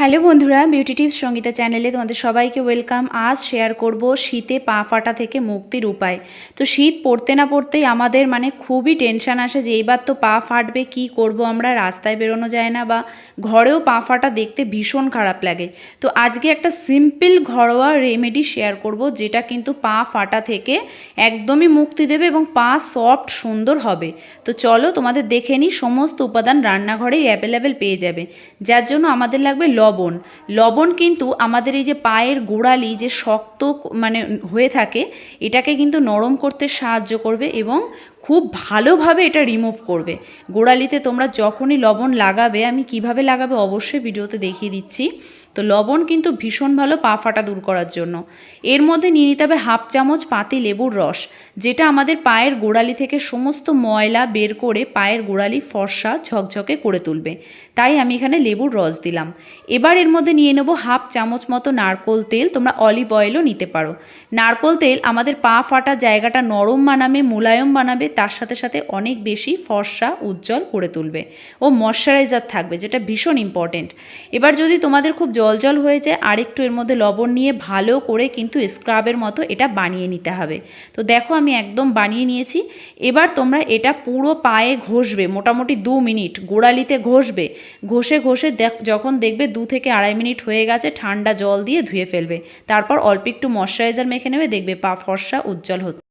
Hello বন্ধুরা beauty tips Sangeeta চ্যানেলে তোমাদের সবাইকে ওয়েলকাম। আজ শেয়ার করব শীতে পা ফাটা থেকে মুক্তির উপায়। তো শীত পড়তে না পড়তেই আমাদের মানে খুবই টেনশন আসে যে এইবার তো পা ফাটবে, কি করব আমরা? রাস্তায় বেরোনো যায় না বা ঘরেও পা ফাটা দেখতে ভীষণ খারাপ লাগে। তো আজকে একটা সিম্পল ঘরোয়া রেমেডি শেয়ার করব যেটা কিন্তু পা ফাটা থেকে একদমই মুক্তি দেবে এবং পা সফট সুন্দর হবে। তো চলো তোমাদের দেখে নিই, সমস্ত উপাদান রান্নাঘরেই অ্যাভেলেবেল পেয়ে যাবে। যার জন্য আমাদের লাগবে লবণ লবণ। লবণ কিন্তু আমাদের এই যে পায়ের গোড়ালি যে শক্ত মানে হয়ে থাকে, এটাকে কিন্তু নরম করতে সাহায্য করবে এবং খুব ভালোভাবে এটা রিমুভ করবে। গোড়ালিতে তোমরা যখনই লবণ লাগাবে, আমি কীভাবে লাগাবে অবশ্যই ভিডিওতে দেখিয়ে দিচ্ছি। তো লবণ কিন্তু ভীষণ ভালো পা ফাটা দূর করার জন্য। এর মধ্যে নিয়ে নিতে হবে হাফ চামচ পাতি লেবুর রস, যেটা আমাদের পায়ের গোড়ালি থেকে সমস্ত ময়লা বের করে পায়ের গোড়ালি ফর্সা ঝকঝকে করে তুলবে। তাই আমি এখানে লেবুর রস দিলাম। এবার এর মধ্যে নিয়ে নেব হাফ চামচ মতো নারকোল তেল, তোমরা অলিভ অয়েলও নিতে পারো। নারকোল তেল আমাদের পা ফাটা জায়গাটা নরম বানাবে, মোলায়ম বানাবে তার সাথে সাথে অনেক বেশি ফর্সা, উজ্জ্বল করে তুলবে ও ময়শ্চারাইজার থাকবে, যেটা ভীষণ ইম্পর্টেন্ট এবার যদি তোমাদের খুব জল জল হয়ে যায়, আরেকটু এর মধ্যে লবণ নিয়ে ভালো করে কিন্তু স্ক্রাবের মতো এটা বানিয়ে নিতে হবে। তো দেখো আমি একদম বানিয়ে নিয়েছি, এবার তোমরা এটা পুরো পায়ে ঘষবে, মোটামুটি দু মিনিট, গোড়ালিতে ঘষবে, ঘষে ঘষে যখন দেখবে দু থেকে আড়াই মিনিট হয়ে গেছে, ঠান্ডা জল দিয়ে ধুয়ে ফেলবে। তারপর অল্প একটু ময়শ্চারাইজার মেখে নেবে, দেখবে পা ফর্সা, উজ্জ্বল হচ্ছে।